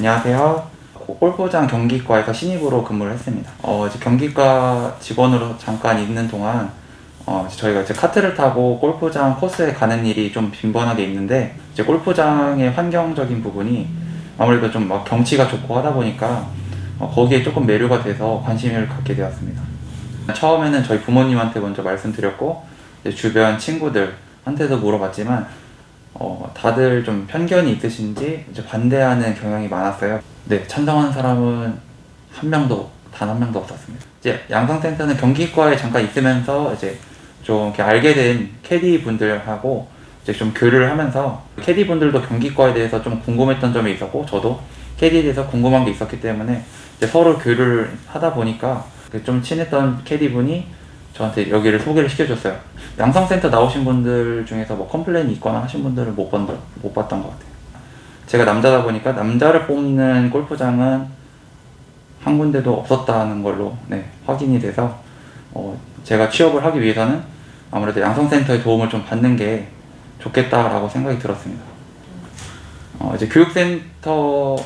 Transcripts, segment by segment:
안녕하세요. 골프장 경기과에서 신입으로 근무를 했습니다. 어, 이제 경기과 직원으로 잠깐 있는 동안 어, 이제 저희가 이제 카트를 타고 골프장 코스에 가는 일이 좀 빈번하게 있는데 이제 골프장의 환경적인 부분이 아무래도 좀 막 경치가 좋고 하다 보니까 어, 거기에 조금 매료가 돼서 관심을 갖게 되었습니다. 처음에는 저희 부모님한테 먼저 말씀드렸고 주변 친구들한테도 물어봤지만 어, 다들 좀 편견이 있으신지 이제 반대하는 경향이 많았어요. 네, 찬성하는 사람은 한 명도 단 한 명도 없었습니다. 이제 양성센터는 경기과에 잠깐 있으면서 이제 좀 이렇게 알게 된 캐디 분들하고 이제 좀 교류를 하면서 캐디 분들도 경기과에 대해서 좀 궁금했던 점이 있었고 저도 캐디에 대해서 궁금한 게 있었기 때문에 이제 서로 교류를 하다 보니까 그좀 친했던 캐디 분이 저한테 여기를 소개를 시켜줬어요. 양성센터 나오신 분들 중에서 뭐 컴플레인이 있거나 하신 분들은 못, 본, 못 봤던 것 같아요. 제가 남자다 보니까 남자를 뽑는 골프장은 한 군데도 없었다는 걸로 네, 확인이 돼서 어, 제가 취업을 하기 위해서는 아무래도 양성센터의 도움을 좀 받는 게 좋겠다라고 생각이 들었습니다. 어, 이제 교육센터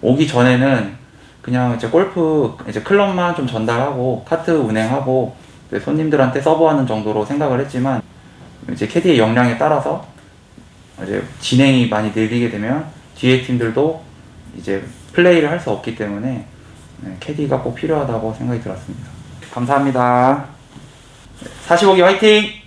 오기 전에는 그냥 이제 골프 이제 클럽만 좀 전달하고 카트 운행하고 손님들한테 서브하는 정도로 생각을 했지만 이제 캐디의 역량에 따라서 이제 진행이 많이 늘리게 되면 뒤에 팀들도 이제 플레이를 할 수 없기 때문에 네, 캐디가 꼭 필요하다고 생각이 들었습니다. 감사합니다. 45기 화이팅!